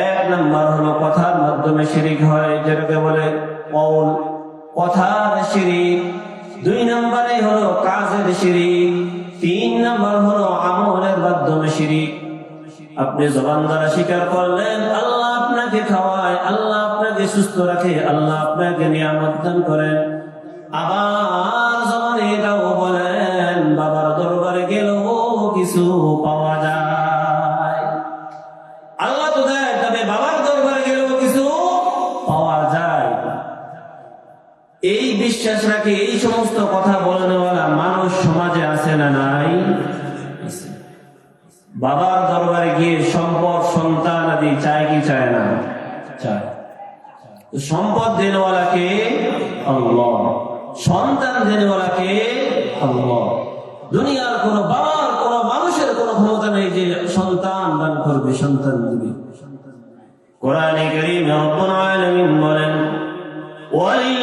এক নম্বর হলো কথার মাধ্যমে শিরিক হয়, যেটাকে বলে কৌল কথার শিরিক। দুই নম্বরে হলো কাজের শিরিক। তিন নম্বর হলো আমলের মাধ্যমে শিরিক। আপনি জবান দ্বারা স্বীকার করলেন, আল্লাহ আপনাকে খাওয়ায়, আল্লাহ আপনাকে সুস্থ রাখে, আল্লাহ আপনাকে নিয়ামত দান করেন। আবার জবানে এটাও বলেন, বাবার দরবারে গেলেও কিছু পাওয়া যায়। আছে না নাই। বাবার দরবারে গিয়ে সম্পদ, সন্তান আদি চায় কি চায় না? চায়। সম্পদ দেনওয়ালাকে আল্লাহ, সন্তান দেনওয়ালাকে আল্লাহ। দুনিয়ার কোন বাবার, কোন মানুষের কোন ক্ষমতা নেই যে সন্তান দান করবে, সন্তান দিবে। কোরআনে কারীম রব্বুল আলামিন বলেন ওয়ালিল্লাহি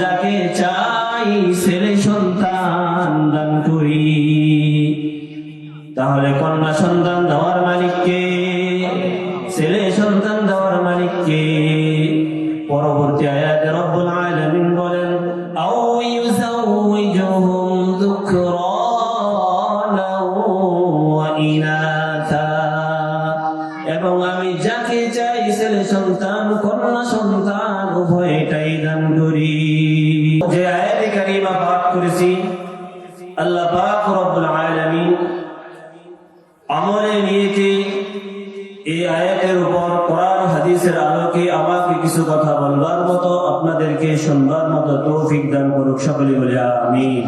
যাকে চাই করুক সকলে বলে, আমিন।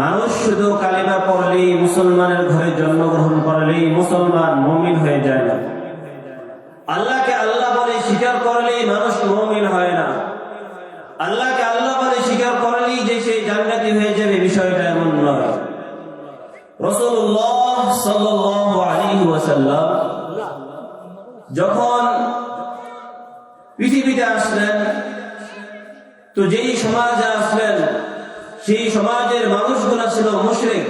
মানুষ শুধু কালিমা পড়লেই মুসলমানের ঘরে জন্মগ্রহণ করলেই মুসলমান মমিন হয়ে যায় না। আল্লাহকে আল্লাহ বলে স্বীকার করলেই মানুষ মমিন হয় না। আল্লাহকে আল্লাহ বলে স্বীকার করলেই যে সে জান্নাতি হয়ে যাবে, বিষয়টা এমন নয়। রসুল্লাহ ওয়াসাল্লাম যখন পৃথিবীতে আসলেন তো যেই সমাজে আসলেন সেই সমাজের মানুষগুলা ছিল মুশরিক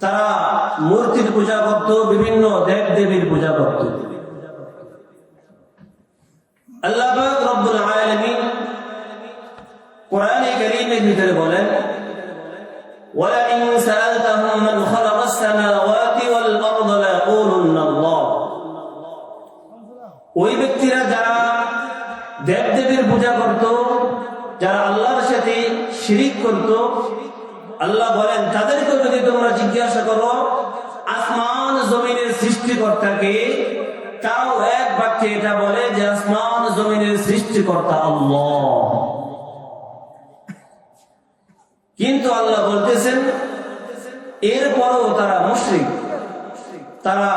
তারা মূর্তির পূজা করত বিভিন্ন দেব দেবীর পূজা করত আল্লাহ পাক রব্বুল আলামিন কোরআনে কারীমের ভিতরে বলেন ولئن سألتهم من خلق দেব দেবীর পূজা করত, যারা আল্লাহর সাথে শিরিক করত, আল্লাহ বলেন তাদেরকে যদি তোমরা জিজ্ঞাসা করো, আসমান জমিনের সৃষ্টিকর্তাকে, তাও এক বাক্যে এটা বলে যে, আসমান জমিনের সৃষ্টিকর্তা আল্লাহ। কিন্তু আল্লাহ বলতেছেন, এরপরও তারা মুশরিক, তারা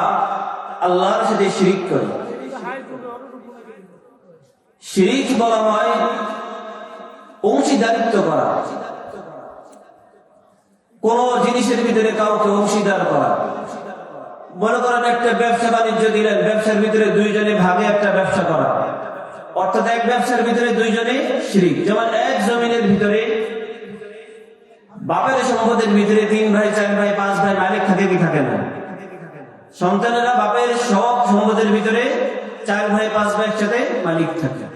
আল্লাহর সাথে শিরিক করে। শিরিক বলা হয় অংশীদারিত্ব করা। কোন জিনিসের ভিতরে কাউকে অংশীদার করা। মনে করেন একটা ব্যবসা বাণিজ্য দিলেন, ব্যবসার ভিতরে দুইজনে ভাগে একটা ব্যবসা করা। অর্থাৎ এক ব্যবসার ভিতরে দুইজনে শিরিক। যেমন এক জমিনের ভিতরে বাপের সম্পদের ভিতরে তিন ভাই, চার ভাই, পাঁচ ভাই মালিক থাকে, কি থাকে না? সন্তানেরা বাপের সব সম্পদের ভিতরে চার ভাই, পাঁচ ভাই একসাথে মালিক থাকে।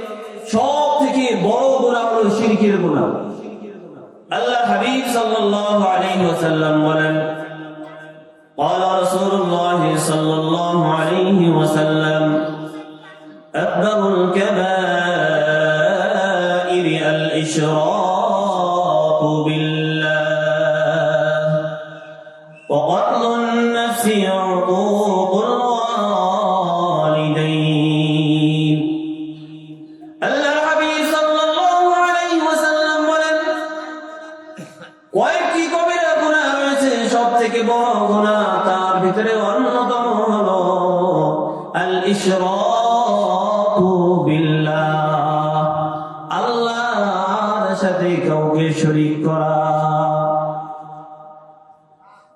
সব থেকে বড় গুনাহ হলো শিরকের গুনাহ আল্লাহ হাবিব সাল্লাল্লাহু আলাইহি ওয়াসাল্লাম বলেন قال رسول الله صلى الله عليه وسلم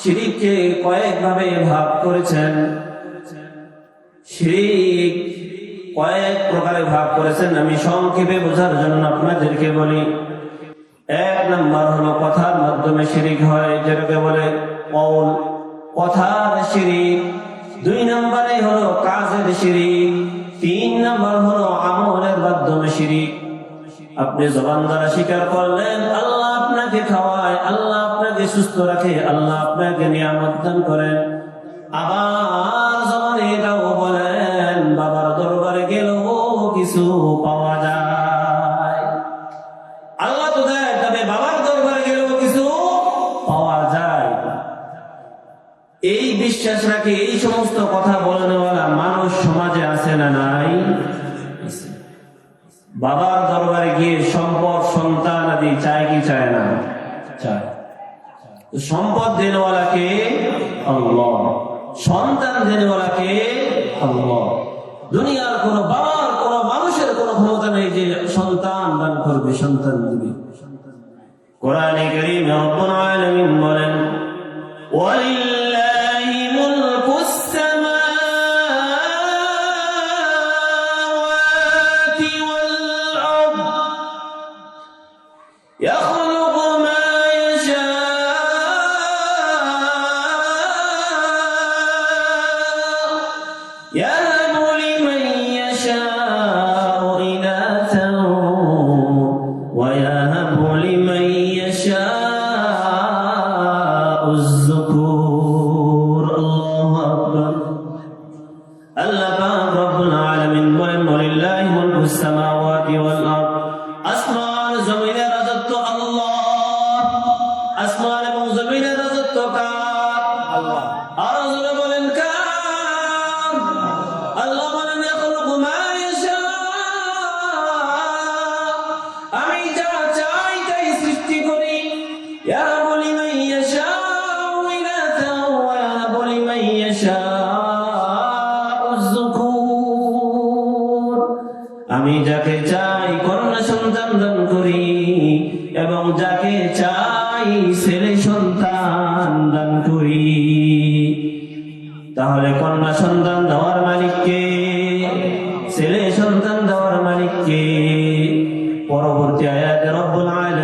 শিরিককে কয়েক ভাবে ভাগ করেছেন। শিরিক কয়েক প্রকারে ভাগ করেছেন। আমি সংক্ষেপে বোঝার জন্য আপনাদেরকে বলি, এক নম্বর হলো কথার মাধ্যমে শিরিক হয়, যেটাকে বলে কৌল কথার শিরিক। দুই নম্বরে হলো কাজের শিরিক। তিন নম্বর হলো আমলের মাধ্যমে শিরিক। আপনি জবান দ্বারা স্বীকার করলেন, আল্লাহ আপনাকে খাওয়ায়, আল্লাহ আপনাকে সুস্থ রাখে, আল্লাহ আপনাকে নিয়ামত দান করেন। আবার জবানে এটাও বলেন, বাবার দরবারে গেলেও কিছু পাওয়া যায়। এই বিশ্বাস রাখে, এই সমস্ত কথা বলনেওয়ালা মানুষ সমাজে আছে না নাই? বাবার দরবারে গিয়ে সম্পদ সন্তান চায় কি চায় না? চায় সম্পদ দেনওয়ালাকে আল্লাহ। সন্তান দেনওয়ালাকে আল্লাহ। দুনিয়ার কোন বাবার, কোন মানুষের কোন ক্ষমতা নেই যে সন্তান দান করবে, সন্তান দিবে। কোরআনে করিম রব্বুল আলামিন বলেন ওয়ালিল্লাহি يخلق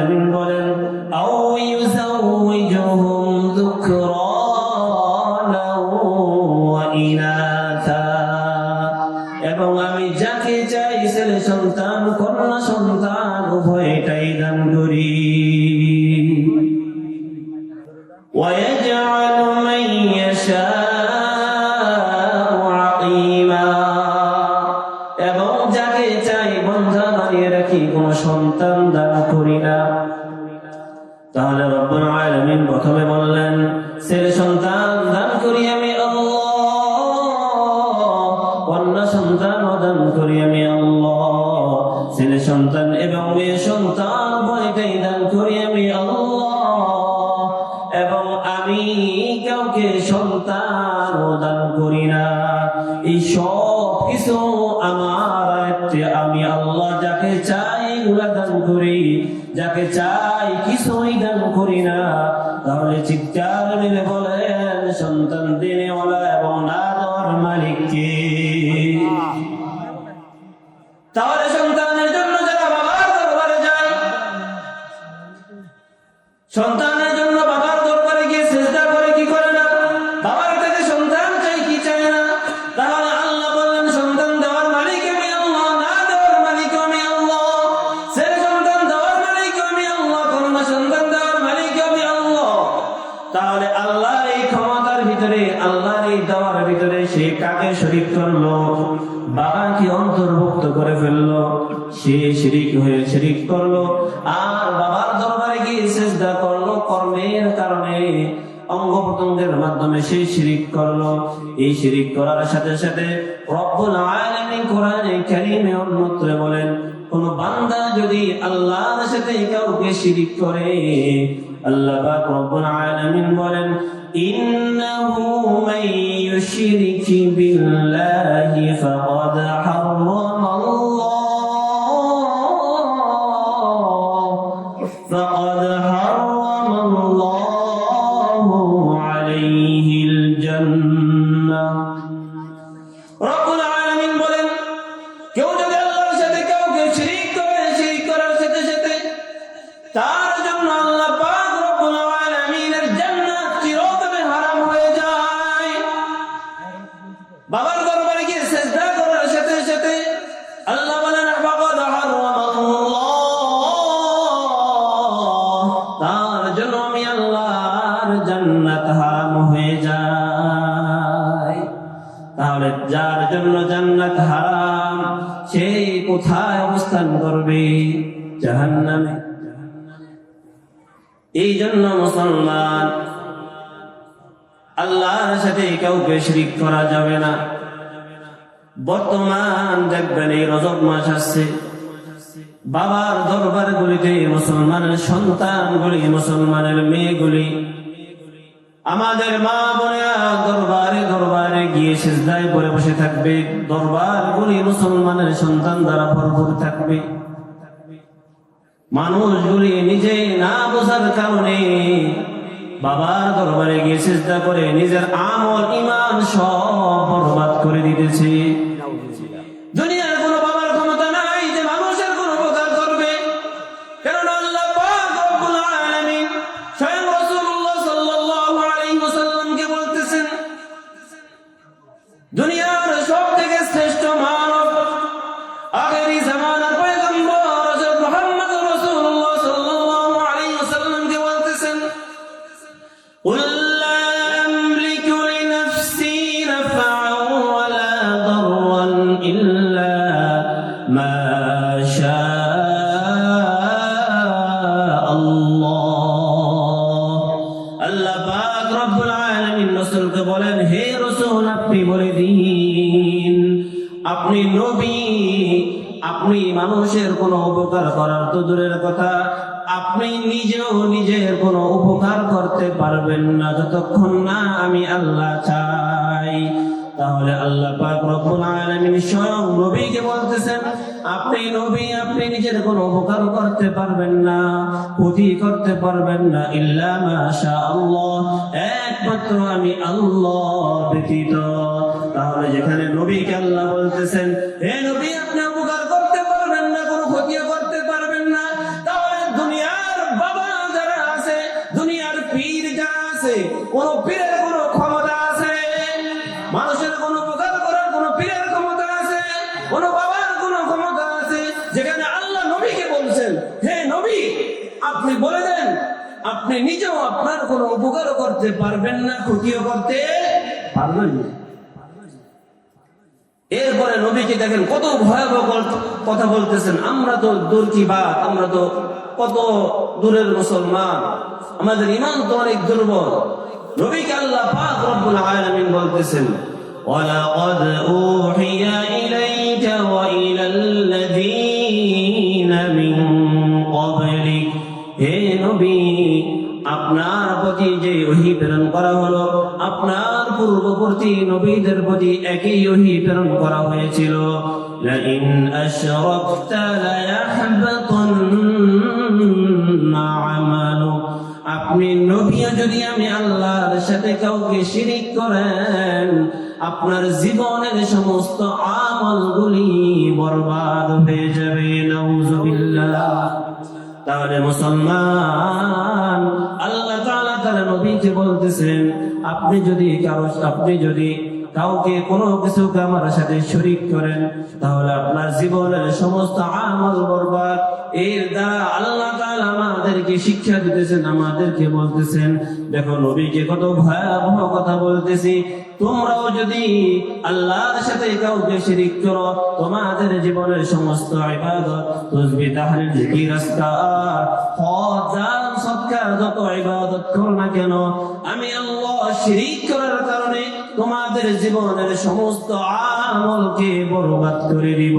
আলামিন বলেন এবং আমি যাকে চাই সন্তান কন্যা সন্তান উভয়টাই কন্যা সন্তান দান করি আমি আল্লাহ। ছেলে সন্তান এবং মেয়ে সন্তান উভয়টাই দান করি আমি আল্লাহ। এবং আমি কাউকে সন্তান দান করি না। এই সব কিছু আমার আমি আল্লাহ যাকে চাই এগুলা দান করি, যাকে চাই কিছুই দান করি না। তাহলে চিৎকার মিলে বলেন, সন্তান দিনেওয়ালা এবং না দেওয়ার মালিককে তাহলে সন্তানের জন্য যারা বাবার দরবারে যায় সন্তানের জন্য করে ফেলল, সে শিরিক হয়ে শিরিক করল। আর বাবার দরবারে গিয়ে চেষ্টা করল কর্মের কারণে। অঙ্গ প্রত্যঙ্গের মাধ্যমে সে শিরিক করল। এই শিরিক করার সাথে সাথে কোরআনে অন্যত্র বলেন, কোন বান্দা যদি আল্লাহর সাথে কাউকে শিরিক করে, আল্লাহ পাক রব্বুল আলামিন বলেন, ইন্নাহু মান বিল্লাহি ফাকাদ হারামা মুসলমান। আল্লাহর সাথে কাউকে শিরিক করা যাবে না। বর্তমান দেখবেন এই রজব মাস আসছে। বাবার দরবার গুলিতে মুসলমানের সন্তানগুলি, মুসলমানের মেয়েগুলি, আমাদের মা বোনেরা দরবারে দরবারে গিয়ে সেজদায় পরে বসে থাকবে। দরবারগুলি মুসলমানের সন্তান দ্বারা ভরপুর থাকবে। মানুষগুলি নিজেই না বোঝার কারণে বাবার দরবারে গিয়ে চেষ্টা করে নিজের আমল ইমান সব বরবাদ করে দিতেছে। মানুষের কোনো উপকার করার তো দূরের কথা। আপনি নিজেও নিজের কোনো উপকার করতে পারবেন না যতক্ষণ না আমি আল্লাহ চাই। তাহলে আল্লাহ স্বয়ং নবীকে বলতেছেন, আপনি নবী, আপনি নিজের কোনো উপকার করতে পারবেন না, ক্ষতি করতে পারবেন না, ইল্লা আল্লাহ একমাত্র আমি আল্লাহ ব্যতীত। তাহলে যেখানে নবীকে আল্লাহ বলতেছেন, হে নবী আপনি নিজেও আপনার কোনো উপকারও করতে পারবেন না ক্ষতিও করতে পারবেন না এরপরে নবীকে দেখেন কত ভয়াবহ গল- কথা বলতেছেন আমরা তো দূর কি বাত আমরা তো কত দূরের মুসলমান আমাদের ইমান তো অনেক দুর্বল নবীকে আল্লাহ পাক রব্বুল আলামিন বলতেছেন ولقد أوحي إليك وإلى الذين من قبلك হে নবী আপনার প্রতি যে ওহি প্রেরণ করা হলো আপনার পূর্ববর্তী নবীদের প্রতি একই ওহি প্রেরণ করা হয়েছিল لئن أشركت ليحبطن عملك আপনি নবীও যদি আমি আল্লাহর সাথে কাউকে শিরিক করেন আপনার জীবনের সমস্ত আমলগুলি বরবাদ হয়ে যাবে নাউজুবিল্লাহ তাহলে মুসলমান আল্লাহ তাআলা তার নবীকে বলতেছেন আপনি যদি কারও, আপনি যদি কাউকে কোনো কিছুকে আমার সাথে শরিক করেন, তাহলে আপনার জীবনের সমস্ত আমল বরবাদ। এর দ্বারা আল্লাহ আমাদেরকে শিক্ষা দিতেছেন, আমাদেরকে বলতেছেন, দেখো নবীকে কত ভয়াবহ কথা বলতেছি। তোমরাও যদি আল্লাহর সাথে কাউকে শিরিক করো, তোমাদের জীবনের সমস্ত ইবাদত তসবিহ তাহলিল, জিকির আজকার হজ তোমাদের জীবনের সমস্ত আমলকে বরবাদ করে দিব।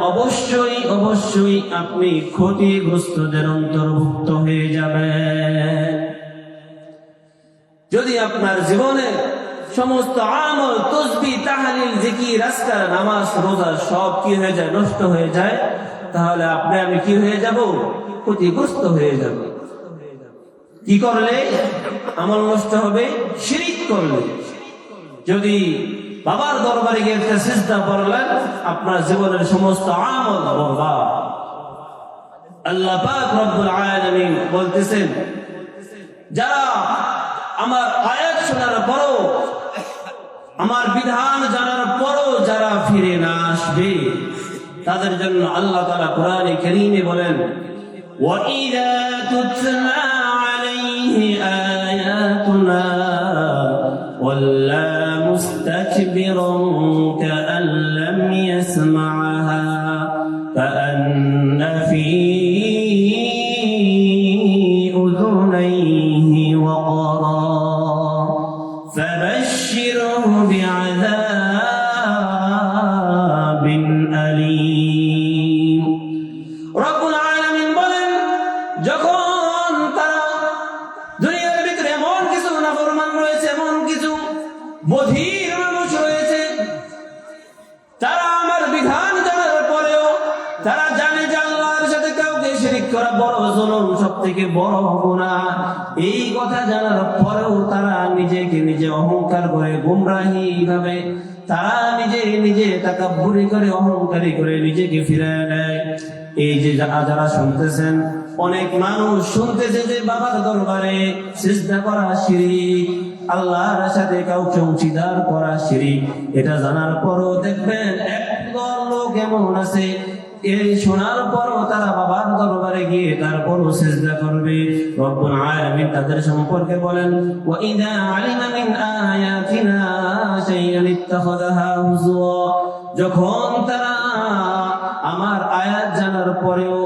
অবশ্যই অবশ্যই আপনি ক্ষতিগ্রস্তদের অন্তর্ভুক্ত হয়ে যাবে যদি আপনার জীবনে সমস্ত আমল, তসবি, তাহালিল, জিকির, আজকার, নামাজ, রোজা, সব কি হয়ে যায়, নষ্ট হয়ে যায়? তাহলে আপনি, আমি কি হয়ে যাব? ক্ষতিগ্রস্ত হয়ে যাব। কি করলে? আমল নষ্ট হবে, শিরিক করলে। যদি বাবার দরবারে গিয়ে একটা সিজদা করলেন আপনার জীবনের সমস্ত আমল বরবাদ আল্লাহ পাক রব্বুল আলামিন বলতেছেন, যারা আমার আয়াত শোনার পরও আমার বিধান জানার পরও যারা ফিরে না আসবে তাদের জন্য আল্লাহ তাআলা কোরআনে কারীমে বলেন وَإِذَا تُتْلَى عَلَيْهِ آيَاتُنَا وَلَّى مُسْتَكْبِرًا নিজে তাকাব্বুরি করে অহংকারী করে নিজেকে ফিরায় নেয়। এই যে যারা যারা শুনতেছেন, অনেক মানুষ শুনতেছে যে বাবার দরবারে সিজদা করা শিরিক, আল্লাহর সাথে কাউকে অংশীদার করা শিরিক। এটা জানার পরও দেখবেন একদল লোক এমন আছে, এই শোনার পরও তারা বাবার দরবারে গিয়ে তারপরও সেজদা করবে। রব্বুল আলামিন তাদের সম্পর্কে বলেন, ওয়া ইদা আলিমা মিন আয়াতিনা শাইআন ইত্তাখাযাহা হুজুয়া। যখন তারা আমার আয়াত জানার পরেও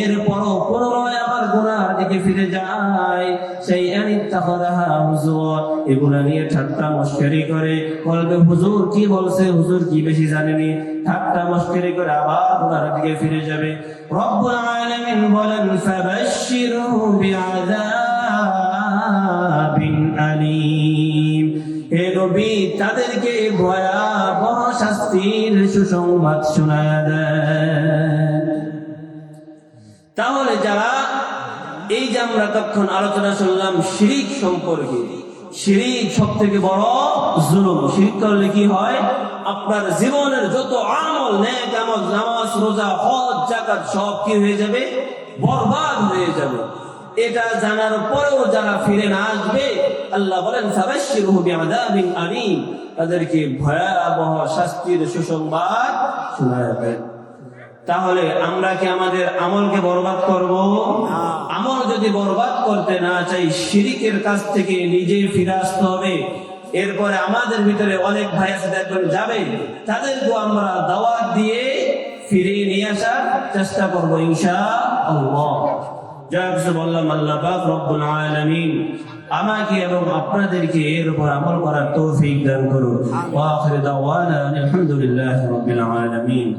এর পরও পুনরায় আবার গুনার দিকে ফিরে যায়, সেই আনিত্তাখাযাহা হুজুর, এগুলা নিয়ে ঠাট্টা মস্করি করে বলবে, হুজুর, কি বলছে? হুজুর কি বেশি জানেনি? ঠাট্টা মস্করি করে আবার গুনার দিকে ফিরে যাবে। রব্বুল আলামিন বলেন, ফাবাশশিরহু নবী তাদেরকে ভয়াবহ শাস্তির সুসংবাদ দেন তাহলে যারা, এই যে আমরা তখন আলোচনা শুনলাম, শিরিক সম্পর্কে, শিরিক সব থেকে বড় জুলুম। শিরিক করলে কি হয়? আপনার জীবনের যত আমল, নেক আমল, নামাজ, রোজা, হজ জাকাত সব কি হয়ে যাবে? বরবাদ হয়ে যাবে। এটা জানার পরেও যারা ফিরে না আসবে আল্লাহ বলেন ফাবাশশিরহু তাদেরকে ভয়াবহ শাস্তির সুসংবাদ শোনাবেন তাহলে আমরা কি আমাদের আমলকে বরবাদ করব? আমল যদি বরবাদ করতে না চাই শিরিকের কাছ থেকে নিজে ফিরে আসতে হবে। এরপরে আমাদের ভিতরে অনেক ভাই আছে দেখবেন যাবে তাদেরকে আমরা দাওয়াত দিয়ে ফিরিয়ে নিয়ে আসার চেষ্টা করব ইনশা আল্লাহ যা কিছু বললাম, আল্লাহ পাক রব্বুল আলামিন আমাকে এবং আপনাদেরকে এর উপর আমল করার তৌফিক দান করুন। ওয়া আখির দাওয়ানা আলহামদুলিল্লাহি রাব্বিল আলামিন।